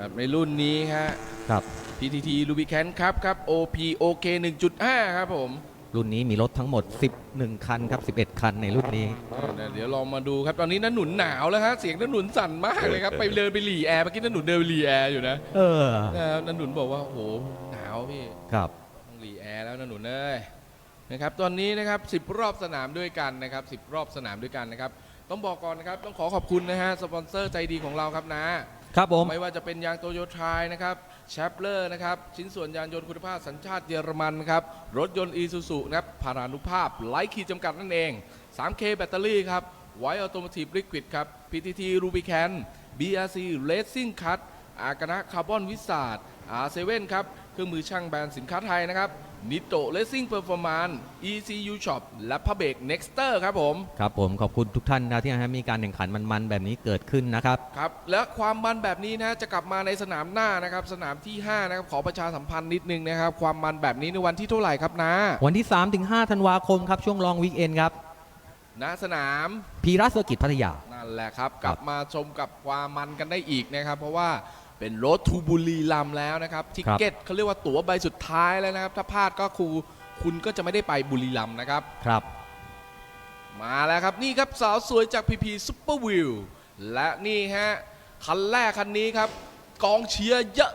ครับในรุ่นนี้ฮะ ครับ PTT Rubicon ครับครับ OP OK 1.5 ครับผมรุ่นนี้มีรถทั้งหมด 11 คันครับ 11 คันในรุ่นนี้ เดี๋ยวลองมาดูครับ ตอนนี้น้าหนุนหนาวแล้วฮะ เสียงน้าหนุนสั่นมากเลยครับ ไปเดินไปหลีแอร์เมื่อกี้น้าหนุนเดินไปหลีแอร์อยู่นะ เออนะครับน้าหนุนบอกว่าโอ้โหหนาวพี่ ครับต้องหลีแอร์แล้วน้าหนุนเอ้ยนะครับตอนนี้นะครับ 10 รอบสนามด้วยกันนะครับ 10 รอบสนามด้วยกันนะครับ ต้องบอกก่อนนะครับ ต้องขอขอบคุณนะฮะ สปอนเซอร์ใจดีของเราครับนะ ครับผม ไม่ว่าจะเป็นยางโตโยทายนะครับแชปเลอร์นะครับ ชิ้นส่วนยานยนต์คุณภาพสัญชาติเยอรมันครับ รถยนต์อีซูซูนะครับพารานุภาพไร้ขีดจำกัดนั่นเอง 3K แบตเตอรี่ครับไวออโต o มอทิฟลิควิดครับ PTT Rubicon BRC Racing Cut อากนะคาร์บอนวิสาด R7 ครับ รื่องมือช่างแบรนด์สินค้าไทยนะครับนิโต Racing Performance ECU Shop และพ a เบก Nexter ครับผม ครับผมขอบคุณทุกท่านนะที่ให้มีการแข่งขันมันๆแบบนี้เกิดขึ้นนะครับ ครับ และความมันแบบนี้นะจะกลับมาในสนามหน้านะครับ สนามที่ 5 นะครับ ขอประชาสัมพันธ์นิดนึงนะครับ ความมันแบบนี้ในวันที่เท่าไหร่ครับนะวันที่ 3-5ธันวาคมครับ ช่วงลองวีคเอนครับณสนามพีรัสเซอร์กิตพัทยา นั่นแหละครับคกรับลับมาชมกับความมันกันได้อีกนะครับ เพราะว่า เป็นรถทูบุรีรัมย์แล้วนะครับทิเก็ตเขาเรียกว่าตั๋วใบสุดท้ายแล้วนะครับ ถ้าพลาดก็ครูคุณก็จะไม่ได้ไปบุรีรัมย์นะครับครับ มาแล้วครับนี่ครับสาวสวยจากพีพีซุปเปอร์วิวและนี่ฮะคันแรกคันนี้ครับ กองเชียร์เยอะ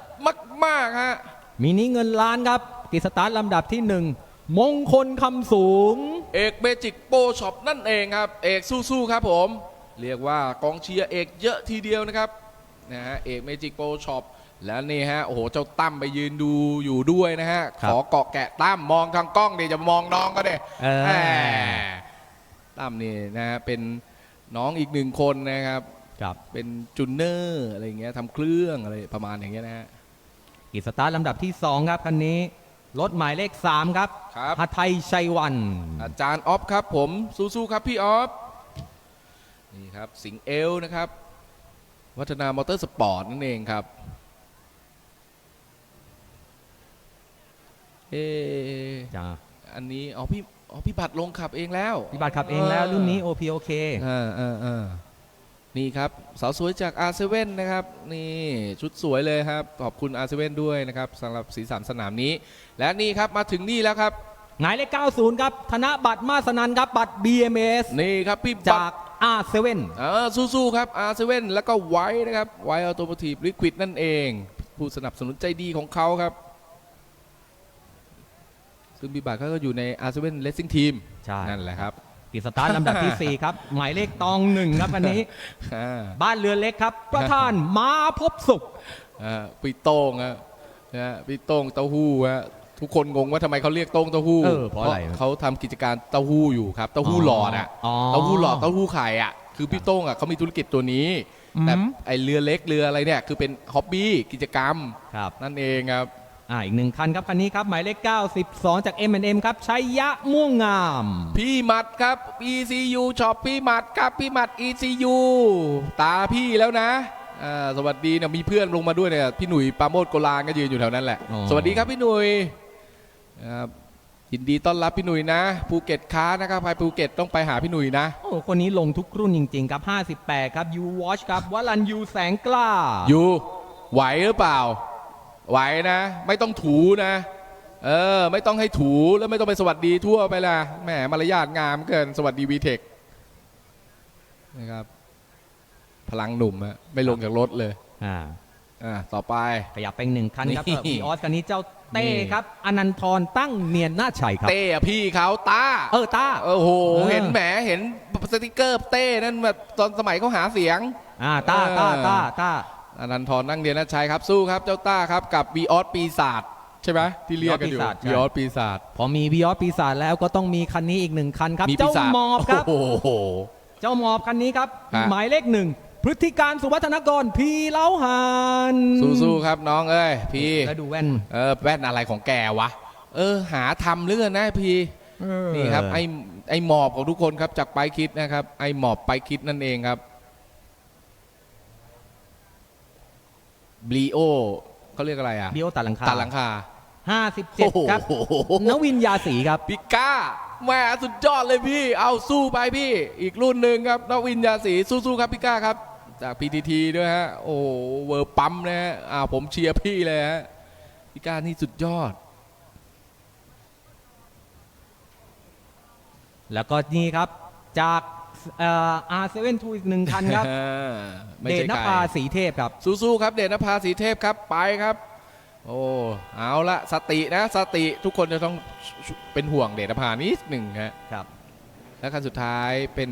มากๆฮะมินิเงินล้านครับกิจสตาร์ทลำดับที่1มงคลคำสูง เอกเมจิกโปรช็อปนั่นเองครับ เอกสู้ๆครับผม เรียกว่ากองเชียร์เอกเยอะทีเดียวนะครับ นะฮะเอกเมจิกโปรช็อปแล้วนี่ฮะโอ้โหเจ้าตั้มไปยืนดูอยู่ด้วยนะฮะครัขบอเกาะแกะตั้มมองทางกล้องดิจะมองน้องก็ดิเออแหมตั้มนี่นะฮะเป็นน้องอีกหนึ่งคนนะครับครับเป็นจูเนอร์อะไรอย่างเงี้ยทำเครื่องอะไรประมาณอย่างเงี้ยนะฮะกิจสตาร์ทลำดับที่ 2 ครับคันนี้รถหมายเลข 3 ครับครับฮัทไทยชัยวัน อาจารย์ออฟครับผมสู้ๆครับพี่ออฟนี่ครับสิงห์เอลนะครับ วัฒนามอเตอร์สปอร์ตนั่นเองครับ เออจ้าอันนี้อ๋อพี่อ๋อพี่บัตรลงขับเองแล้วพี่บัตรขับเองแล้วรุ่นนี้ OPOK อ่าอ่าอ่านี่ครับ สาวสวยจาก R7 นะครับ นี่ชุดสวยเลยครับ ขอบคุณ R7 ด้วยนะครับสำหรับสีสันสนามนี้ และนี่ครับมาถึงนี่แล้วครับหมายเลข90 ครับ ธนบัตรมาสนันครับ บัตร BMS นี่ครับพี่บัจาตกร R7 เออสู้ๆครับ R7 แล้วก็ไว้นะครับ ไว้ออโต i v ที l ลิควิดนั่นเอง ผู้สนับสนุนใจดีของเขาครับ ซึ่งบิบัตเขาก็อยู่ใน R7 Racing Team ใช่ นั่นแหละครับกิจสตาร์ทลำดับที่ 4 ครับ หมายเลขตองหนึ่งครับอันนี้ อ่า บ้านเรือนเล็กครับ ประธานมาพบสุข อ่าพี่โต้งฮะนะฮะพี่โต้งเต้าหู้ฮะ ทุกคนงงว่าทำไมเขาเรียกโต้งเต้าหู้เออเพราะอะไรเขาทำกิจการเต้าหู้อยู่ครับ เต้าหู้หลอดอะอ๋อเต้าหู้หลอดเต้าหู้ไข่อะคือพี่โต้งอะเขามีธุรกิจตัวนี้แต่อืมไอเรือเล็กเรืออะไรเนี่ยคือเป็นฮ็อบบี้กิจกรรมครับ นั่นเองครับ อ่าอีกหนึ่งคันครับคันนี้ครับหมายเลข92 จาก M&M ครับชัยยะม่วงงาม พี่หมัดครับ ECU ช็อปพี่หมัดครับพี่หมัด ECU ตาพี่แล้วนะอ่าสวัสดีเนี่ยมีเพื่อนลงมาด้วยเนี่ยพี่หนุ่ยปราโมดโกลานก็ยืนอยู่แถวนั้นแหละ อ๋อ สวัสดีครับพี่หนุ่ย ครับยินดีต้อนรับพี่หนุ่ยนะภูเก็ตค้านะครับไปภูเก็ตต้องไปหาพี่หนุ่ยนะโอ้คนนี้ลงทุกรุ่นจริง ๆ ครับ 58 ครับ U Watch ครับวลันยูแสงกล้าอยู่ไหวหรือเปล่า ไหวนะ ไม่ต้องถูนะ เออ ไม่ต้องให้ถูแล้วไม่ต้องไปสวัสดีทั่วไปละแหมมารยาทงามเกินสวัสดีวีเทคนะครับ พลังหนุ่มอะไม่ลงจากรถเลย อ่า อ่าต่อไป ขยับไปอีกหนึ่งคันครับนี่วีออสคันนี้เจ้าเต้นี่ครับอนันทรตั้งเนียนหน้าชัยครับ เต้อะพี่เขาตาเออต้า โอ้โหเออ เห็นแหมเห็นสติกเกอร์เต้นั่นแบบตอนสมัยเขาหาเสียง อ่าต้าต้าต้าต้า อนันทรนั่งเรียนนัชชัยครับสู้ครับเจ้าต้าครับกับวีออสปีศาจใช่ไหมที่เรียกกันอยู่วีออสปีวีศาจออสปีศาจพอมีวีออสปีศาจแล้วก็ต้องมีคันนี้อีกหนึ่งคันครับ มีปีเจ้าศาจหมอบครับ โอ้โห เจ้าหมอบคันนี้ครับ ฮะ หมายเลขหนึ่ง พฤติการสุวัฒนกรพีเล้าหานสู้ๆครับน้องเอ้ยพี่แล้วดูแว่น เออแว่นอะไรของแกวะ เออ หาทำเรื่องนะพี่นี่ครับไอไอหมอบของทุกคนครับจากไปคิดนะครับ ไอหมอบไปคิดนั่นเองครับบลีโอเขาเรียกอะไรอะบิโอตัดหลังคาตัดหลังคาห้าสิบเจ็ดครับโอ้โหนวินยาสีครับปิก้าแหมสุดยอดเลยพี่ เอาสู้ไปพี่ อีกรุ่นหนึ่งครับนวินยาสีสู้ๆครับปิก้าครับ จาก PTT ด้วยฮะ โอ้โหเวอร์ปั๊มนะฮะอ่าผมเชียร์พี่เลยฮะพี่ก้านี่สุดยอด แล้วก็นี่ครับจากเอ่อ R72 อีกหนึ่งคันครับไม่เดชใช่นใครภาสีเทพครับ สู้ๆครับ เดชนภาสีเทพครับไปครับ โอ้เอาละสตินะสติทุกคนจะต้องเป็นห่วงเดชนภานิดหนึ่งฮะครับ แล้วคันสุดท้ายเป็น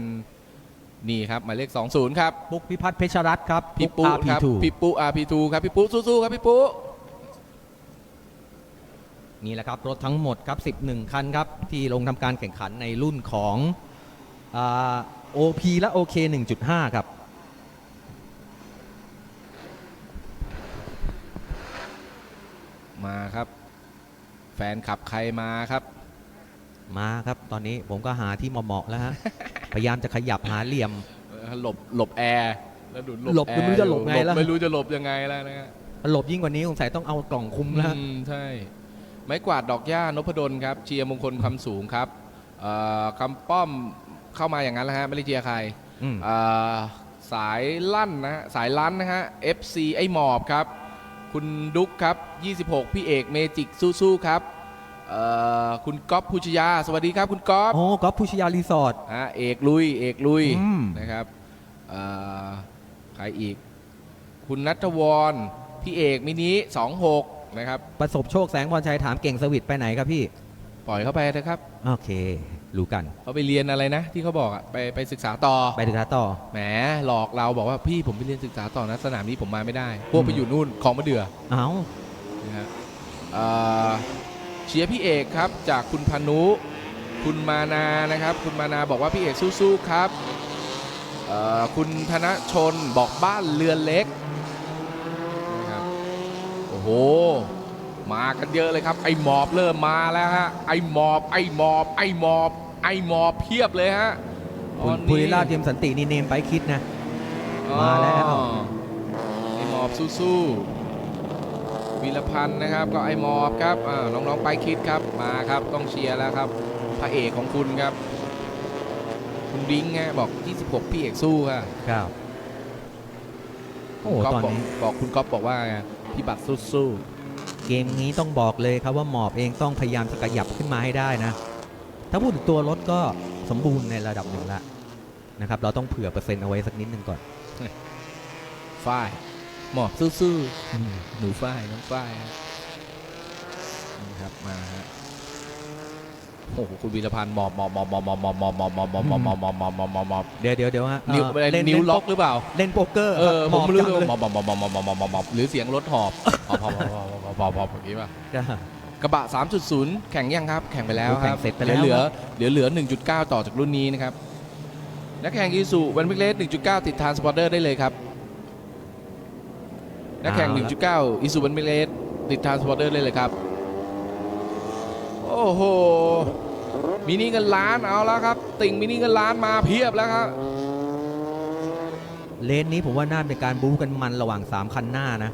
นี่ครับหมายเลข 20 ครับ ปุ๊กพิพัฒน์เพชรรัตน์ครับพี่ปุ๊ปุ๊กครับ RP2 พี่ปุ๊ RP2 ครับพี่ปุ๊สู้ๆครับพี่ปุ๊นี่แหละครับ รถทั้งหมดครับ 11 คันครับ ที่ลงทำการแข่งขันในรุ่นของอ่า OP และ OK 1.5 ครับ มาครับ แฟนขับใครมาครับ มาครับ ตอนนี้ผมก็หาที่เหมาะๆแล้วฮะ พยายามจะขยับหาเหลี่ยม หลบหลบแอร์แล้วดูหลบแอไม่รู้จะหลบไงอยู่แล้วไม่รู้จะหลบยังไงแล้วนะฮะหลบยิ่งกว่านี้สงสัยต้องเอากล่องคุมแล้วฮะอืมใช่ ไม้กวาดดอกหญ้านพดลครับ เชียร์มงคลคำสูงครับเอ่อคำป้อมเข้ามาอย่างนั้นแล้วฮะไม่ได้เชียร์ใครอืม เอ่อสายลั่นนะฮะสายลั่นนะฮะ FC ไอหมอบครับ คุณดุ๊กครับ 26 พี่เอกเมจิกสู้ๆครับเอ่อคุณก๊อฟพุชยา สวัสดีครับคุณก๊อฟโอ้กอล์ฟพุชยารีสอร์ท อะเอกลุย เอกลุยอืม นะครับเอ่อใครอีก คุณนัทวรพี่เอกมินิ26นะครับ ประสบโชคแสงพรชัยถามเก่งสวิตไปไหนครับพี่ ปล่อยเข้าไปนะครับโอเค รู้กัน เขาไปเรียนอะไรนะ ที่เขาบอกอะไปไปศึกษาต่อไปถึงท้าต่อ แหมหลอกเราบอกว่าพี่ผมไปเรียนศึกษาต่อนะสนามนี้ผมมาไม่ได้ พวกไปอยู่นู่นคลองมะเดื่อเอ้า นะฮะเอ่อ เชียร์พี่เอกครับจากคุณพานุ คุณมานานะครับ คุณมานาบอกว่าพี่เอกสู้ๆครับเอ่อคุณธนชนบอกบ้านเรือนเล็กนะครับโอ้โห มากันเยอะเลยครับ ไอหมอบเริ่มมาแล้วฮะไอหมอบไอหมอบ ไอหมอบ ไอหมอบเพียบเลยฮะคุณตอนนี้ภูริราชเทียมสันตินี่เนมไปคิดนะ มาแล้วอ๋อไอหมอบสู้ๆ วีรพันธ์นะครับ ก็ไอหมอบครับอ่าน้องๆไปคิดครับมาครับต้องเชียร์แล้วครับพระเอกของคุณครับ คุณดิ้งฮะบอก 26 พี่เอกสู้ค่ะครับโอ้คุณก๊ฟตอนบกนี้บอกคุณก๊อฟบอกว่าไงพี่บัตรสู้เกมนี้ต้องบอกเลยครับว่าหมอบเองต้องพยายามจะขยับขึ้นมาให้ได้นะ ถ้าพูดถึงตัวรถก็สมบูรณ์ในระดับหนึ่งละนะครับ เราต้องเผื่อเปอร์เซ็นต์เอาไว้สักนิดหนึ่งก่อนๆฝ้าย หมอบสู้ๆหนูฝ้ายน้องฝ้ายฮะนี่ครับมาฮะโอ้โหคุณวีรพันธ์หมอบหมอบหมอบหมอบหมอบหมอบหมอบหมอบหมอบหมอบหมอบหมอบหมอบหมอบหมอบหมอบหมอบเดี๋ยวเดี๋ยวเดี๋ยวฮะนิ้วเอ่อเล่นนิ้วเล่นล็อกหรือเปล่า เล่นโป๊กเกอร์เออครับผมไม่รู้หเลอบยจังหมอบหมอบหมอบหมอบหมอบหมอบหมอบหมอบหมอบหรือเสียงรถหอบหอบหอบหอบหอบหอบหอบหอบอย่างนี้ป่ะจ้ะกระบะ 3.0 แข่งยังครับ แข่งไปแล้วโอ้คแข่รับงเสร็จไปแล้วเหลือเหลือเหลือ 1.9 ต่อจากรุ่นนี้นะครับนักแข่งอีซูวันพิกเลส1.9 ติดทานสปอร์เตอร์ได้เลยครับ นักแข่ง 1.9อีซูวันพิกเลสติดทานสปอร์เตอร์ได้เลยครับ โอ้โห มินิเงินล้านเอาแล้วครับ ติ่งมินิเงินล้านมาเพียบแล้วครับ เลนนี้ผมว่าน่าเป็นการบู๊กันมันระหว่าง 3 คันหน้านะ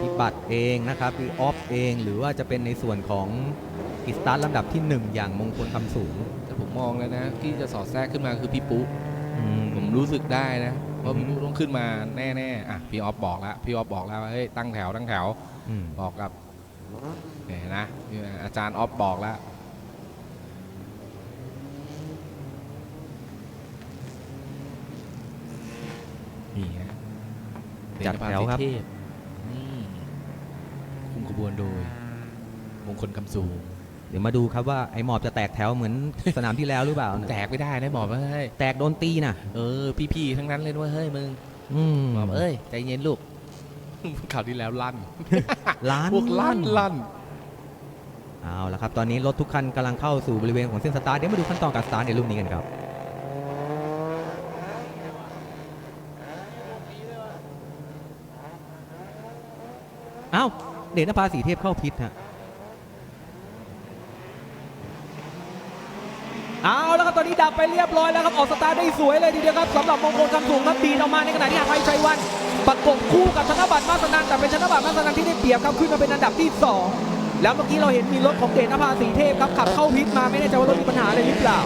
พี่บัตรเองนะครับพี่ออฟเองหรือว่าจะเป็นในส่วนของกิสตาร์ทลำดับที่ 1 อย่างมงคลคำสูง แต่ผมมองแล้วนะ ที่จะสอดแทรกขึ้นมาคือพี่ปุ๊อืมผมรู้สึกได้นะ ว่าอืพี่มปุ๊ต้องขึ้นมาแน่ๆอะพี่ออฟบอกแล้วพี่ออฟบอกแล้วว่าเฮ้ยตั้งแถวตั้งแถวอืมบอกกับเนี่ยนะนี่นะอาจารย์ออฟบอกแล้ว นี่ฮะจัดแถวครับเทพอืมคุมขบวนโดย มงคลคำสูง เดี๋ยวมาดูครับว่าไอ้หมอบจะแตกแถวเหมือนสนามที่แล้วหรือเปล่านะแตกไม่ได้นะบอกว่าเฮ้ยแตกโดนตีนะเออ พี่ๆทั้งนั้นเลยด้วยเฮ้ยมึงอืมบอกเอ้ยใจเย็นลูกข่าวที่แล้วลั่นล้านพวกลั่นลั่นเอาละครับตอนนี้รถทุกคันกำลังเข้าสู่บริเวณของเส้นสตาร์ทเดี๋ยวมาดูขั้นตอนการสตาร์ทในรุ่นนี้กันครับอ้าวเดชนภาสีเทพเข้าพิษฮะ เอาแล้วครับตอ นนี้ดับไปเรียบร้อยแล้วครับออกสตาร์ทได้สวยเลยทีเดียวครับสำหรับมงคลคำสูงครับดีดออกมาในขณะที่อภัยชัยวันประกบคู่กับธนบัตรมาสนันแต่เป็นธนบัตรมาสนันที่ได้เปรียบครับขึ้นมาเป็นอันดับที่ 2 แล้วเมื่อกี้เราเห็นมีรถของเดชนภาสีเทพครับขับเข้าพิษมาไม่แน่ใจว่ารถมีปัญหาอะไรหรือเปล่า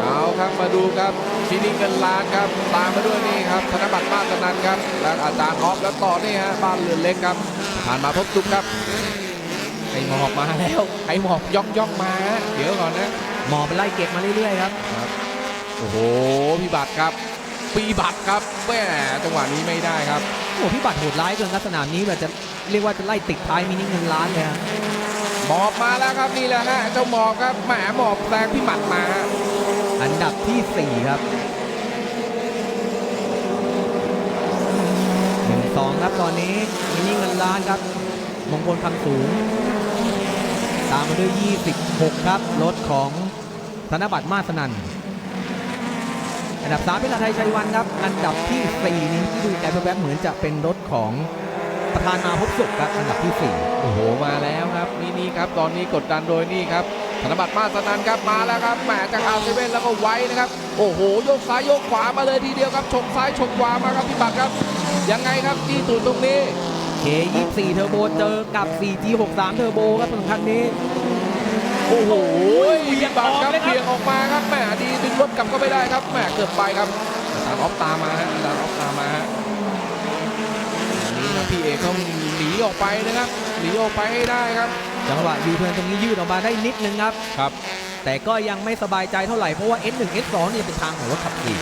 เอาครับมาดูครับชินิเงินล้านครับตามมาด้วยนี่ครับธนบัตรมาสนันครับและอาจารย์ออฟแล้วต่อนี่ฮะบ้านเรือนเล็กครับผ่านมาพบจุ๊บครับไอหมอบมาแล้วไอหมอบย่องย่องมาฮะเดี๋ยวก่อนนะ หมอไปไล่เก็บมาเรื่อยๆครับ โอ้โหพี่บัตรครับปีบัตรครับแหม่จังหวะนี้ไม่ได้ครับ โอ้พี่บัตรโหดร้ายเกินครับสนามนี้แบบจะเรียกว่าจะไล่ติดท้ายมินิเงินล้านเลยฮะหมอบมาแล้วครับนี่แหละฮะเจ้าหมอบครับแหมหมอบแซงพี่หมัดมาฮะอันดับที่ 4 ครับหนึ่งสองครับตอนนี้มินิเงินล้านครับมงคลคำสูง ตามมาด้วย 26 ครับรถของ ธนบัตรมาสนันอันดับ3เป็นอาไทยชัยวันครับ อันดับที่ 4 นี้ดูแอบแวบๆเหมือนจะเป็นรถของประธานมาพบสุขครับอันดับที่ 4 โอ้โหมาแล้วครับนี่นี่ครับ ตอนนี้กดดันโดยนี่ครับธนบัตรมาสนันครับมาแล้วครับแหมจากอาเซเว่นแล้วก็ไว้นะครับ โอ้โหโยกซ้ายโยกขวามาเลยทีเดียวครับชกซ้ายชกขวามาครับพี่บัตรครับยังไงครับที่ตูดตรงนี้ K24 เทอร์โบเจอกับ 4G63 เทอร์โบครับสำคัญนี้ โอ้โหเหวี่ยงบัตรครับออกเลยครับเบี่ยงออกมาครับแหมดีดึงรถกลับก็ไม่ได้ครับแหมเกือบไปครับอาจารย์ออฟตามมาฮะอาจารย์ออฟตามมาฮะนี่ครับพี่เอกต้องหนีออกไปนะครับหนีออกไปให้ได้ครับ จังหวะยูเทิร์นตรงนี้ยืดออกมาได้นิดนึงครับครับ แต่ก็ยังไม่สบายใจเท่าไหร่เพราะว่า S1 S2 เนี่ยเป็นทางของรถขับขี่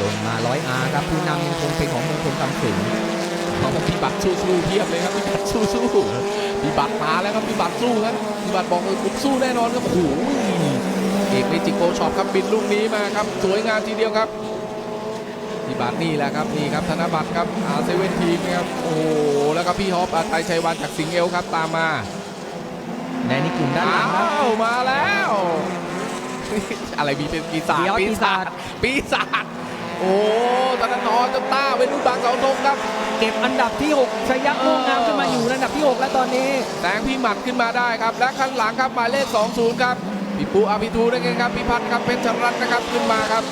ลงมา 100R ครับผู้นำยังคงเป็นของมงคลคำสูงเอาพี่บัตรสู้ๆเพียบเลยครับพี่บัตรสู้ๆ พี่บัตรมาแล้วครับพี่บัตรสู้ครับพี่บัตรบอกเลยผมสู้แน่นอนครับโอ้โหเอกเมจิโกช็อปครับบินลูกนี้มาครับ สวยงามทีเดียวครับพี่บัตรนี่แหละครับนี่ครับธนบัตรครับอาเซเว่นทีมนะครับโอ้โหแล้วก็พี่ฮอปอาไทยชัยวันจากสิงห์เอลครับตามมาในนี่กลุ่มด้านหลังครับอ้าวมาแล้ว อะไรมีเป็นปีศาจเดี๋ยวปีศาจปีศาจ โอ้ธนาธรเจ้าต้าเป็นลูกบางเสาธงครับ เก็บอันดับที่6ชยักโมงงามขึ้นมาอยู่ในอันดับที่ 6 แล้วตอนนี้แสงพี่หมัดขึ้นมาได้ครับ และข้างหลังครับหมายเลข20 ครับพี่ปูอาภิทูนั่นเองครับพี่พัฒน์ครับเป็นชรัตน์นะครับขึ้นมาครับ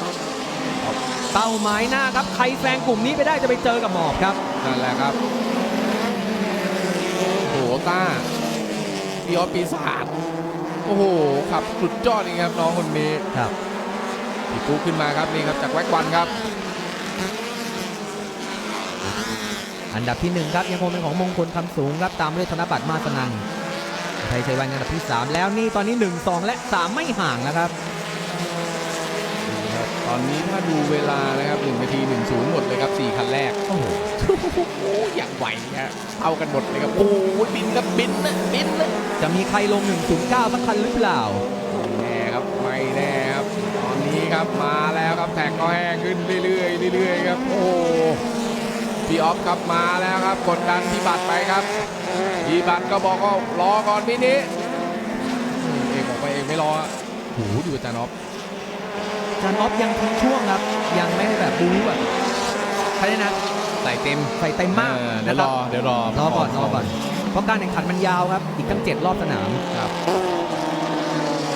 เป้าหมายหน้าครับใครแซงกลุ่มนี้ไปได้จะไปเจอกับหมอบครับนั่นแหละครับโอ้โหต้าพี่ออสปีศาจโอ้โหขับสุดยอดจริงครับน้องคนนี้ครับ พี่ปูขึ้นมาครับนี่ครับจากแว็กวันครับ อันดับที่1ครับยังคงเป็นของมงคลคำสูงครับตามด้วยธนบัตรมาสนังไทยชัยวันอันดับที่ 3 แล้วนี่ตอนนี้ 1 2 และ 3 ไม่ห่างแล้วครับตอนนี้ถ้าดูเวลานะครับ1นาที10 หมดเลยครับ 4 คันแรก โอ้โหโอ้อย่างไหวฮะเอากันหมดเลยครับ โอ้ยบินครับบินนะบินนะจะมีใครลง 109สักคันหรือเปล่า ไม่แน่ครับไม่แน่ครับ ตอนนี้ ครับมาแล้วครับแท็กก็แห้งขึ้นเรื่อยๆเรื่อยๆครับโอ้พี่ออฟครับมาแล้วครับกดดันพี่บัตรไปครับพี่บัตรก็บอกว่ารอก่อนพี่นี้อืมเอกบอกไปเองไม่รออะโอ้โหดูอาจารย์ออฟจานออฟยังทิ้งช่วงครับ ยังไม่ได้แบบบู๊แบบใครนะใส่เต็มใส่เต็มมากเออเดี๋ยนะวครรับอเดี๋ยวรอรอก่อนรอก่อนเพราะการแข่งขันมันยาวครับ อีกตั้ง7รอบสนามครับ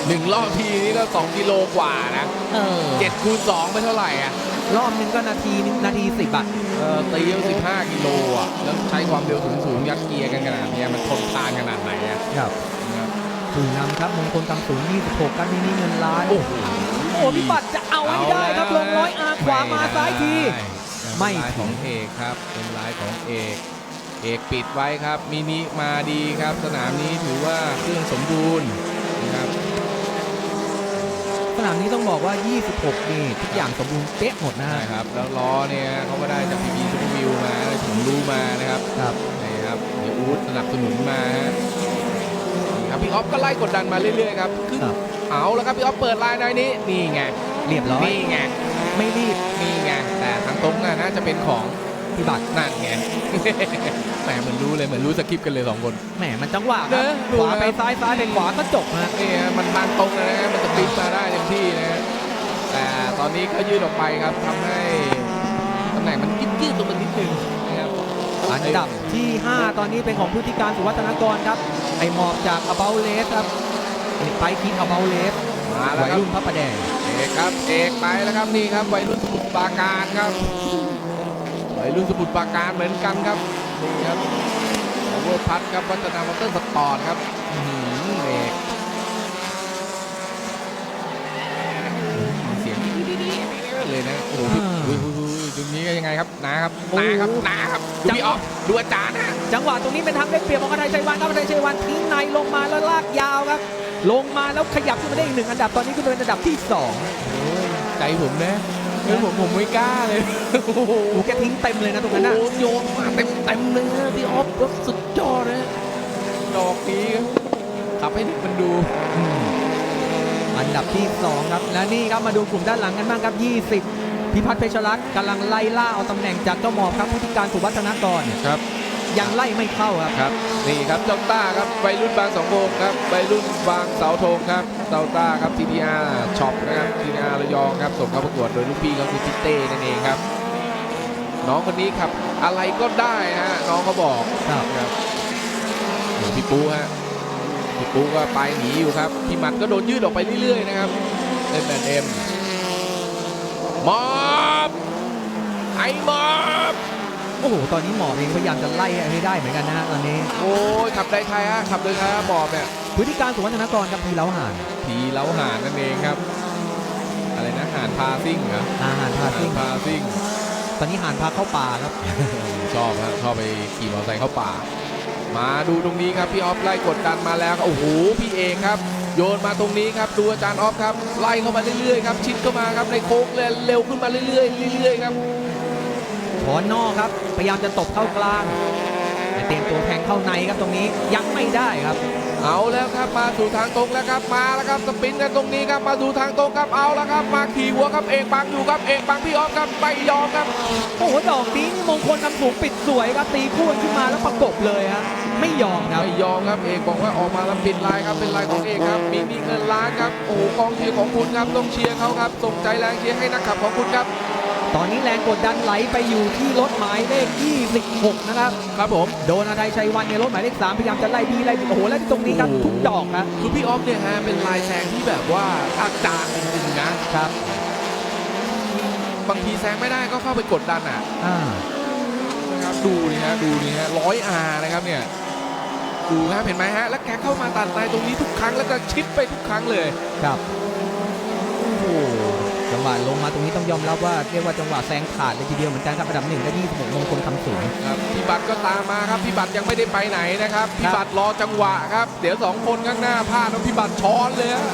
หนึ่งรอบทีนี้ก็สองกิโลกว่านะเออเจ็ดคูณสองไม่เท่าไหร่อะรอบหนึงก็นาทีนึงนาทีสิบอะเออตีเอา15กิโลอะแล้วใช้ความเร็วสูงสูงๆยัดเกียร์กันขนาดเนี้ยมันทนทานขนาดไหนอะครับนะครับผู้นำครับมงคลคำสูง26ครับมินิเงินล้านโอ้โหโอ้พี่บัตรจะเอาให้ได้ครับลงร้อยอาขวามาซ้ายที ไม่ไม่ลายของเอกครับ เป็นลายของเอก เอกปิดไว้ครับมินิมาดีครับ สนามนี้ถือว่าเครื่องสมบูรณ์นะครับ สนามนี้ต้องบอกว่า 26 นี่ทุกอย่างสมบูรณ์เป๊ะหมดนะใช่ฮะครับ แล้วล้อเนี่ยเขาก็ได้จากพีพีซูเปอร์วิวมาผมรู้มานะครับครับ นี่ครับเดี๋ยวอูดสนับสนุนมาฮะนี่ครับพี่ออฟก็ไล่กดดันมาเรื่อยๆครับคือครับ เอาแล้วครับพี่ออฟเปิดลายในนี้นี่ไงเรียบร้อย นี่ไงไม่รีบนี่ไงแต่ทางตรงน่ะน่าจะเป็นของพี่บัตรนั่นไง แหมเหมือนรู้เลยเหมือนรู้สคริปต์กันเลยสองคน แหมมันจังหวะคเนรับอะขวาดูนะไปซ้ายซ้ายไปขวาก็จบฮะนี่ฮะมันทางตรงนะฮะมันสปรินต์มาได้เต็มที่นะฮะแต่ตอนนี้ก็ยืดออกไปครับทำให้ตำแหน่งมันยืดยืดๆลงมานิดนึงนะครับอันดับที่ 5 ตอนนี้เป็นของผู้ที่การสุวัฒนากรครับ ไอหมอบจากอ b o u t l e s ครับไปคิดอ b o u t l e s มาแล้ววัยครับรุ่นพระประแดงเอกครับเอกไปแล้วครับนี่ครับวัยรุ่นสมุทรปราการครับวัยรุ่นสมุทรปราการเหมือนกันครับ นี่ครับโอเวอร์พัทครับวัฒนามอเตอร์สปอร์ตครับอื้อหือเอกเลยนะโอ้โหพี่อ่าอุ้ยอุ้ยอุ้ยตรงนี้ก็ยังไงครับนะครับโอ้นาครับนาครับดูพี่ออฟดูอาจารย์นะจังหวะตรงนี้เป็นทางได้เปรียบของอาไทยชัยวันครับอาไทยชัยวันทิ้งในลงมาแล้วลากยาวครับ ลงมาแล้วขยับขึ้นมาได้อีกหนึ่งอันดับตอนนี้ขึ้นมาเป็นอันดับที่สองใจผมนะ เฮ้ยผมผมไม่กล้าเลยโอ้โหโอ้แกทิ้งเต็มเลยนะตรงนั้นนะโอ้โหโยนมาเต็มเต็มๆเลยนะพี่ออฟก็สุดยอดนะดอกนี้ครับขับให้เด็กมันดูอืมอันดับที่ 2 ครับ และนี่ครับมาดูกลุ่มด้านหลังกันบ้างครับ 20 พิพัฒน์เพชรรัตน์กำลังไล่ล่าเอาตำแหน่งจากเจ้าหมอบครับพุทธิการสุวัฒนากรครับ ยังไล่ไม่เข้าครับครับ นี่ครับเจ้าต้าครับวัยรุ่นบางสองโมงครับวัยรุ่นบางเสาธงครับเจ้าต้าครับ TTR ช็อปนะครับ TTR ระยองครับส่งเข้าประกวดโดยลูกพี่เขาคือทิเต้นั่นเองครับ น้องคนนี้ครับ อะไรก็ได้ฮะน้องเขาบอกครับครับนี่พี่ปูฮะพี่ปูก็ไปหนีอยู่ครับพี่หมัดก็โดนยืดออกไปเรื่อยๆนะครับเอ็มแอนเอ็มมอบไอ้มอบ โอ้โห ตอนนี้หมอบเองพยายามจะไล่ให้ได้เหมือนกันนะฮะตอนนี้ โอ้ยขับได้ใครฮะขับโดยใครฮะมอบเนี่ยพุทธิการสุวัฒนากรครับทีเล้าห่านผีเล้าห่านนั่นเองครับ อะไรนะห่านพาซิ่งเหรออาหารพาห่านซิ่งพาซิ่ง ตอนนี้ห่านพาเข้าป่าครับ ชอบฮะชอบไปขี่มอเตอร์ไซค์เข้าป่า มาดูตรงนี้ครับพี่ออฟไล่กดดันมาแล้วครับโอ้โหพี่เอกครับโยนมาตรงนี้ครับดูอาจารย์ออฟครับไล่เข้ามาเรื่อยๆครับชิดเข้ามาครับในโค้งเลยเร็วขึ้นมาเรื่อยๆเรื่อยๆครับ ถอนนอกครับ พยายามจะตบเข้ากลางแต่เตรียมตัวแทงเข้าในครับตรงนี้ยังไม่ได้ครับ เอาแล้วครับมาสู่ทางตรงแล้วครับมาแล้วครับสปรินต์กันตรงนี้ครับมาสู่ทางตรงครับเอาแล้วครับ มาขี่หัวครับเอกบังอยู่ครับเอกบังพี่ออฟครับไม่ยอมครับโอ้โหดอกนี้นี่มงคลนำสูงปิดสวยครับตีคู่กันขึ้นมาแล้วประกบเลยฮะไม่ยอมครับไม่ยอมครับเอกบอกว่าออกมาแล้วปิดลายครับเป็นลายของเอกครับมีมีเงินล้านครับโอ้โหกองเชียร์ของคุณครับต้องเชียร์เขาครับส่งใจแรงเชียร์ให้นักขับของคุณครับ ตอนนี้แรงกดดันไหลไปอยู่ที่รถหมายเลข 26 นะครับ ครับผม โดนอาไทยชัยวันเนี่ยรถหมายเลข 3 พยายามจะไล่ดีไล่ดีโอ้โห แล้วที่ตรงนี้ครับโอ้โหทุกดอกครับคือพี่ออฟเนี่ยฮะ เป็นลายแซงที่แบบว่าอาจารย์จริงๆนะครับ บางทีแซงไม่ได้ก็เข้าไปกดดันอะอ่านะครับดูนี่ฮะดูนี่ฮะร้อยอานะครับเนี่ยดูครับเห็นไหมฮะ แล้วแกเข้ามาตัดลายตรงนี้ทุกครั้งแล้วก็ชิปไปทุกครั้งเลยครับโอ้โห จังหวะลงมาตรงนี้ต้องยอมรับว่าเรียกว่าจังหวะแซงขาดเลยทีเดียวเหมือนกันครับอันดับหนึ่งและ26มงคลคำสูงครับพี่บัตรก็ตามมาครับพี่บัตรยังไม่ได้ไปไหนนะครับพี่บัตรรอจังหวะครับเดี๋ยวสองคนข้างหน้าพลาดแล้วพี่บัตรช้อนเลยฮะ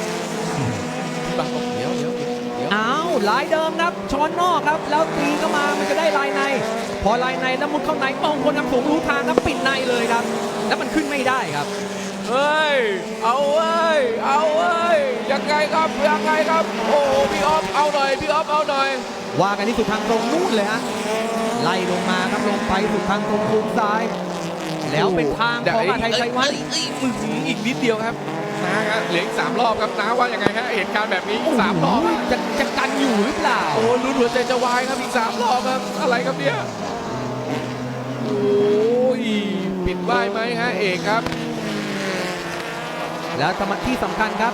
พี่บัตรบอกเดี๋ยวเดี๋ยวเดี๋ยวอ้าวลายเดิมครับช้อนนอกครับ แล้วตีเข้ามามันจะได้ลายใน พอลายในแล้วมุดเข้าในมงคลคำสูงรู้ทางครับปิดในเลยครับ แล้วมันขึ้นไม่ได้ครับเฮ้ย เอาเว้ย เอาเว้ย ยังไงครับ ยังไงครับ โอ้โหพี่ออฟ เอาหน่อยพี่ออฟเอาหน่อย ว่ากันที่สุดทางตรงนู่นเลยฮะไล่ลงมาครับลงไปสุดทางตรงคูซ้าย แล้วเป็นทางของอาไทยชัยวัฒน์เอ้ยเอ้ยเอ้ยอีกนิดเดียวครับนะฮะเหลืออีกสามรอบครับนะว่ายังไงฮะเหตุการณ์แบบนี้อีกสามรอบโโหจะจะกันอยู่หรือเปล่าโอ้ลุ้นหัวใจจะวายครับอีกสามรอบครับอะไรครับเนี่ยโอ้ยปิดไหวไหมฮะเอกครับ แล้วสมาที่สำคัญครับ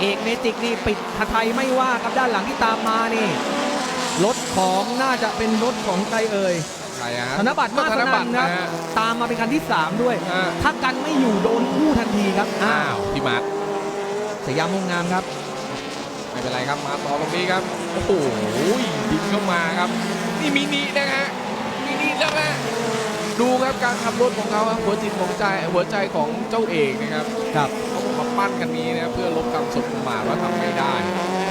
เอกเมจิกนี่ปิดไทยไม่ว่าครับด้านหลังที่ตามมานี่รถของน่าจะเป็นรถของใครเอ่ยใครฮะธนบัตรมาสธนนับัตนรครันะบฮะตามมาเป็นคันที่ 3 ด้วยอ่าถ้ากันไม่อยู่โดนคู่ทันทีครับอ้าอ้าววพี่มาร์คสยามวงงามครับไม่เป็นไรครับมาต่อตรงนี้ครับโอ้โหยิงเข้ามาครับ นี่มินินะฮะมินิแล้วนะดูครับการขับรถของเขาครับหัวจิตหัวใจหัวใจของเจ้าเอกนะครับครับเขาบอกมา ปั้นกันนี้นะเพื่อลบกำสมมาตรว่าทำไม่ได้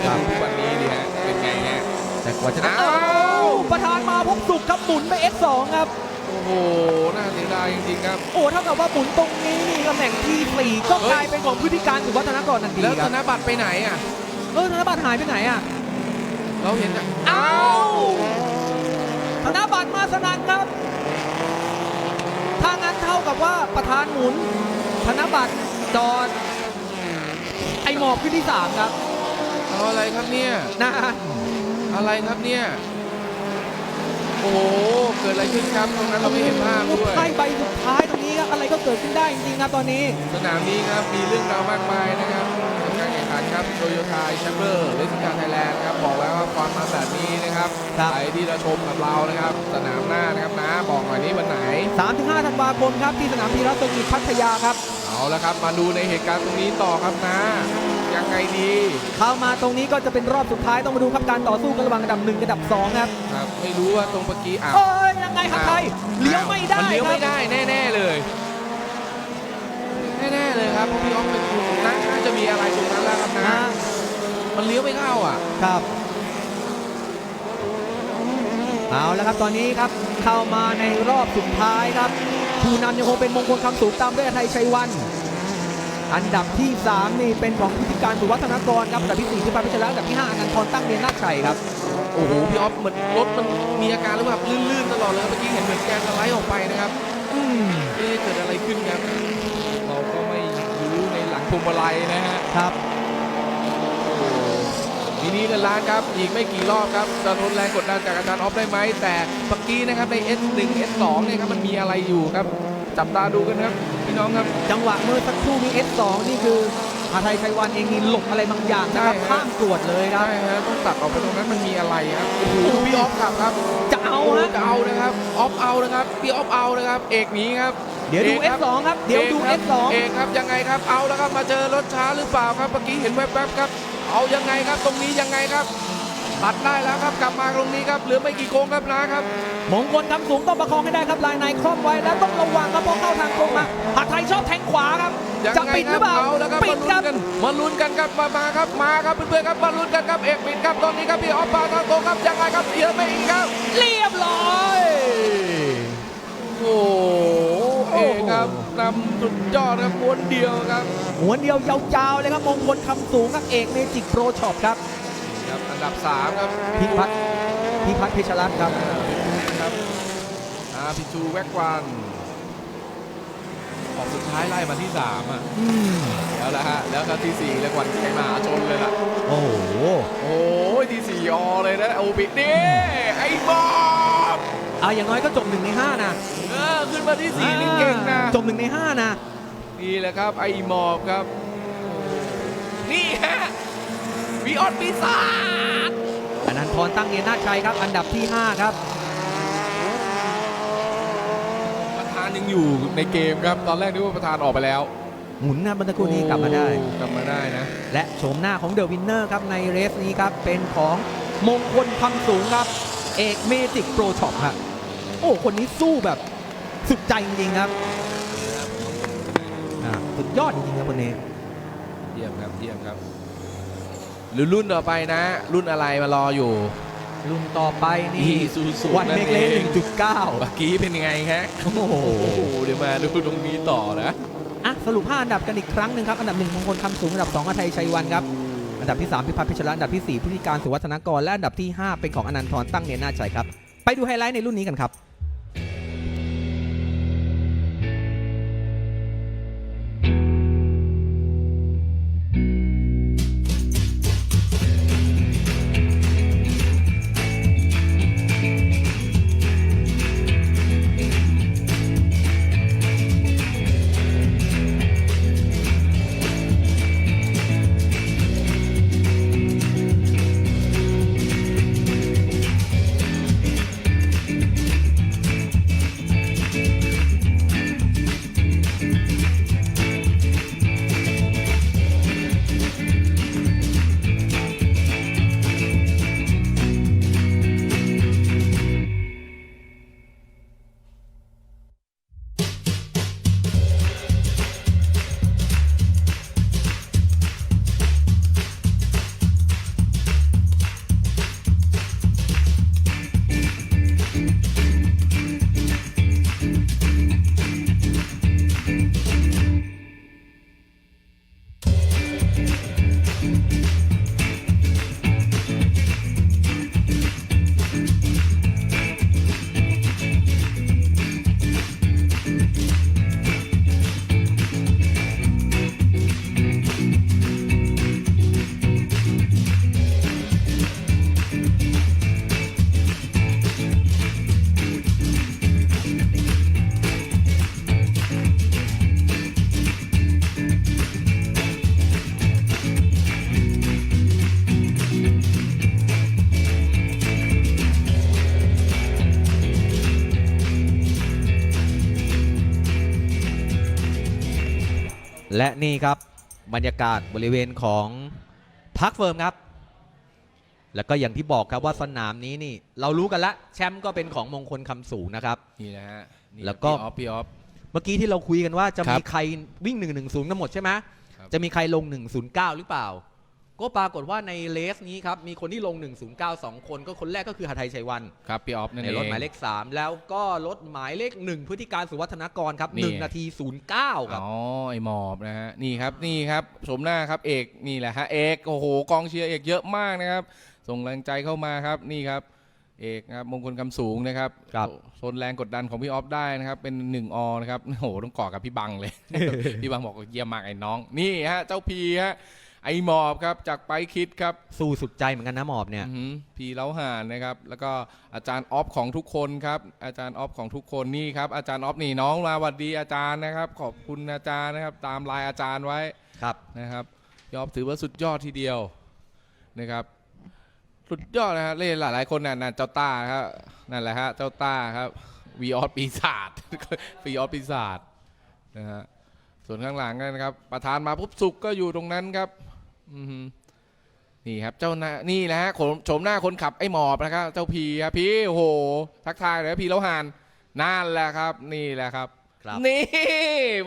ครัแล้วบดูทุกวันนี้ดิฮะเป็นไงฮะแต่กว่าจะได้อ้าวเอ้าประธานมาพบสุขครับหมุนไป X2 ครับ โอ้โห น่าเสียดายจริงๆครับ โอ้เท่ากับว่าหมุนตรงนี้นี่ตำแหน่งที่สี่ก็กลายเป็นของพฤติการสุวัฒนากรทันทีแล้วคธรับนบัตรไปไหนอะเออธนบัตรหายไปไหนอะ เราเห็นอะอ้าวธนบัตรมาสนันครับถ้างั้นเท่ากับว่าประธานหมุนธนบัตรจอด ไอหมอบขึ้นที่3ครับเอาอะไรครับเนี่ยนะอะไรครับเนี่ย โอ้โห เกิดอะไรขึ้นครับตรงนั้นเราไม่เห็นภาพด้วยไพ่ใบสุดท้ายตรงนี้ครับอะไรก็เกิดขึ้นได้จริงๆครับตอนนี้ สนามนี้ครับมีเรื่องราวมากมายนะครับกับการแข่งขันครับโตโยต้าแชมเบอร์เลสการไทยแลนด์ครับบอกแล้วว่าความมาแบบนี้นะครับครับใครที่จะชมกับเรานะครับ สนามหน้านะครับนะบอกหน่อยนี้วันไหน 3-5ธันวาคมครับที่สนามพีรัสเซอร์กิตพัทยาครับ เอาละครับ มาดูในเหตุการณ์ตรงนี้ต่อครับนะ ยังไงดี เข้ามาตรงนี้ก็จะเป็นรอบสุดท้ายต้องมาดูครับการต่อสู้กันระหว่างอันดับหนึ่งกับอันดับสองครับครับไม่รู้ว่าตรงเมื่อกี้อะเอ้ยยังไงครับไทยเลี้ยวไม่ได้มันเลี้ยวครัไม่บได้แน่ ๆเลยแน่ๆเลยครับเพราะพี่ออฟเป็นคุณน่าน่าจะมีอะไรตรงนั้นแล้วครับนะนะมันเลี้ยวไม่เข้าอะครับเอาแล้วครับตอนนี้ครับเข้ามาในรอบสุดท้ายครับผู้นำยังคงเป็นมงคลคำสูงตามด้วยไทยชัยวัน อันดับที่ 3 นี่เป็นของพิธีการสุวัฒนากรครับอันดับที่4ที่ปาพิชระอันดับที่5อนันทรตั้งเรียนนาถชัยครับโอ้โหพี่ออฟเหมือนรถมันมีอาการหรือแบบลื่นๆตลอดเลยครับเมื่อกี้เห็นเหมือนแกนสไลด์ออกไปนะครับอืมเอ๊ะเกิดอะไรขึ้นครับเราก็ไม่รู้ในหลังพวงมาลัยนะฮะครับทีนี้กันล้านครับอีกไม่กี่รอบครับจะทนแรงกดดันจากอาจารย์ออฟได้ไหมแต่เมื่อกี้นะครับใน S1 S2 เนี่ยครับมันมีอะไรอยู่ครับ จับตาดูกันครับพี่ น้องครับจังหวะเมื่อสักครู่นี้ S2 นี่คืออาไทยชัยวันเองนี่หลบอะไรบางอย่างนะครับใช่ฮะข้ามตรวจเลยครับใช่ฮะต้องตัดออกไปตรงนั้นมันมีอะไรครับโอ้โหดูพี่ออฟขับครับ จะเอาฮะจะเอานะครับออฟเอานะครับพี่ออฟเอานะครับ เอกหนีครับเดี๋ยวดูอกครับ S2 ครับเดี๋ยวดูอกครับ S2 เอกครับยังไงครับเอาแล้วครับมาเจอรถช้าหรือเปล่าครับเมื่อกี้เห็นแวบๆครับ เอายังไงครับตรงนี้ยังไงครับ ตัดได้แล้วครับกลับมาตรงนี้ครับเหลือไม่กี่โค้งครับนะครับ มงคลคำสูงต้องประคองให้ได้ครับลายในครอบไว้แล้วต้องระวังครับเพราะเข้าทางตรงมาอาไทยชอบแทงขวาครับยังจะไงปิดคหรือเปล่าเอาแล้วครับปิมาดลุ้คนรับกันมาลุ้นกันครับมามาครับมาครับเพื่อนๆครับมาลุ้นกันครับเอกปิดครับตอนนี้ครับพี่ออฟปาทางตรงครับยังไงครับเหลือไม่อีกครับ เรียบร้อยโอ้โหเอกครับนำสุดยอดครับม้วนเดียวครับหัวเดียวยาวๆเลยครับมงคลคำสูงครับเอกเมจิกโปรช็อปครับครับ อันดับ 3 ครับพิพัฒน์พิพัฒน์เพชรรัตน์ครับครับอาพิจูแวกวันออกสุดท้ายไล่มาที่ 3 อะ อืมแล้วละฮะ แล้วก็ที่ 4 แล้วกวันไกมาชนเลยล่ะ โอ้โหโอ้ยที่ 4อเลยนะโอปิดนี่ไอ้บอมเอาอย่างน้อยก็จบหนึ่งในห้านะเออขึ้นมาที่4นี่เก่งนะจบหนึ่งในห้านะ นี่แหละครับไอ้หมอบครับ นี่ฮะ วีออนปีศาจอนันทรตั้งเนียนนาถชัยครับ อันดับที่ 5 ครับประธานยังอยู่ในเกมครับ ตอนแรกนึกว่าประธานออกไปแล้ว หมุนนะบรรทุกนี้กลับมาได้ โอ้กลับมาได้นะ และโฉมหน้าของเดอะวินเนอร์ครับ ในเรสนี้ครับ เป็นของมงคลคำสูงครับ เอกเมจิกโปรช็อปครับโอ้ คนนี้สู้แบบสุดใจจริงๆครับอ่าสุดยอดจริงๆครับคนนี้ เยี่ยมครับ เยี่ยมครับ หรือรุ่นต่อไปนะ รุ่นอะไรมารออยู่ รุ่นต่อไปนี่ Isuzu วันเมกเลนั่นเอง หนึ่งจุดเก้าเมื่อกี้เป็นยังไงฮะโอ้โห โอ้โหเดี๋ยวมาดูตรงนี้ต่อนะ อะสรุป 5 อันดับกันอีกครั้งหนึ่งครับ อันดับ 1 มงคลคำสูง อันดับ 2อาไทยชัยวันครับ อันดับที่ 3 พิพัฒน์พิชระอันดับที่ 4 พุทธิการสุวัฒนากร และอันดับที่ 5 เป็นของอนันทรตั้งเนียนนาถชัยครับ ไปดูไฮไลท์ในรุ่นนี้กันครับ และนี่ครับบรรยากาศบริเวณของพักเฟิร์มครับ แล้วก็อย่างที่บอกครับว่าสนามนี้นี่ เรารู้กันละแชมป์ก็เป็นของมงคลคำสูงนะครับ นี่นะฮะนี่แล้วก็ พี่ออฟพี่ออฟ เมื่อกี้ที่เราคุยกันว่าจะครัมีบใครวิ่ง 110กันหมดใช่ไหมครับจะมีใครลง 109 หรือเปล่า ก็ปรากฏว่าในเลสนี้ครับ มีคนที่ลง 109 2 คนก็คนแรกก็คือหทัยชัยวันครับพี่ออฟนั่นในเอง รถหมายเลข 3 แล้วก็รถหมายเลข 1 พฤติการสุวัฒนากรครับ นี่ 1 นาที 09 ครับ อ๋อไอหมอบนะฮะนี่ครับนี่ครับชมหน้าครับเอกนี่แหละฮะเอกโอ้โหกองเชียร์เอกเยอะมากนะครับ ส่งแรงใจเข้ามาครับนี่ครับ เอกนะครับมงคลคำสูงนะครับครับ ทนแรงกดดันของพี่ออฟได้นะครับ เป็นหนึ่งอนะครับโอ้โหต้องกอดกับพี่บังเลย พี่บังบอกว่าเยี่ยมมากไอ้น้อง นี่ฮะเจ้าพีฮะ ไอหมอบครับจากไปคิดครับสู้สุดใจเหมือนกันนะหมอบเนี่ยอื้อหือพีเล้าห่านนะครับ แล้วก็อาจารย์ออฟของทุกคนครับ อาจารย์ออฟของทุกคนนี่ครับ อาจารย์ออฟนี่น้องมาหวัดดีอาจารย์นะครับ ขอบคุณอาจารย์นะครับ ตามไลน์อาจารย์ไว้ครับ นะครับยอมถือว่าสุดยอดทีเดียวนะครับ สุดยอดนะฮะเล่นหลาย ๆ คนน่ะนั่นเจ้าต้าครับนั่นแหละฮะเจ้าต้าครับวีออสปีศาจ วีออสปีศาจนะฮะส่วนข้างหลังกันนะครับ ประธานมาปุ๊บสุกก็อยู่ตรงนั้นครับ อือหือนี่ครับเจ้าหน้านี่แหละฮะโฉมโฉมหน้าคนขับไอ้หมอบนะครับ เจ้าพีครับพี่โอ้โหทักทายเลยครับพี่แล้วหานนั่นแหละครับ นี่แหละครับ ครับ นี่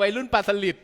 วัยรุ่นปลาสลิด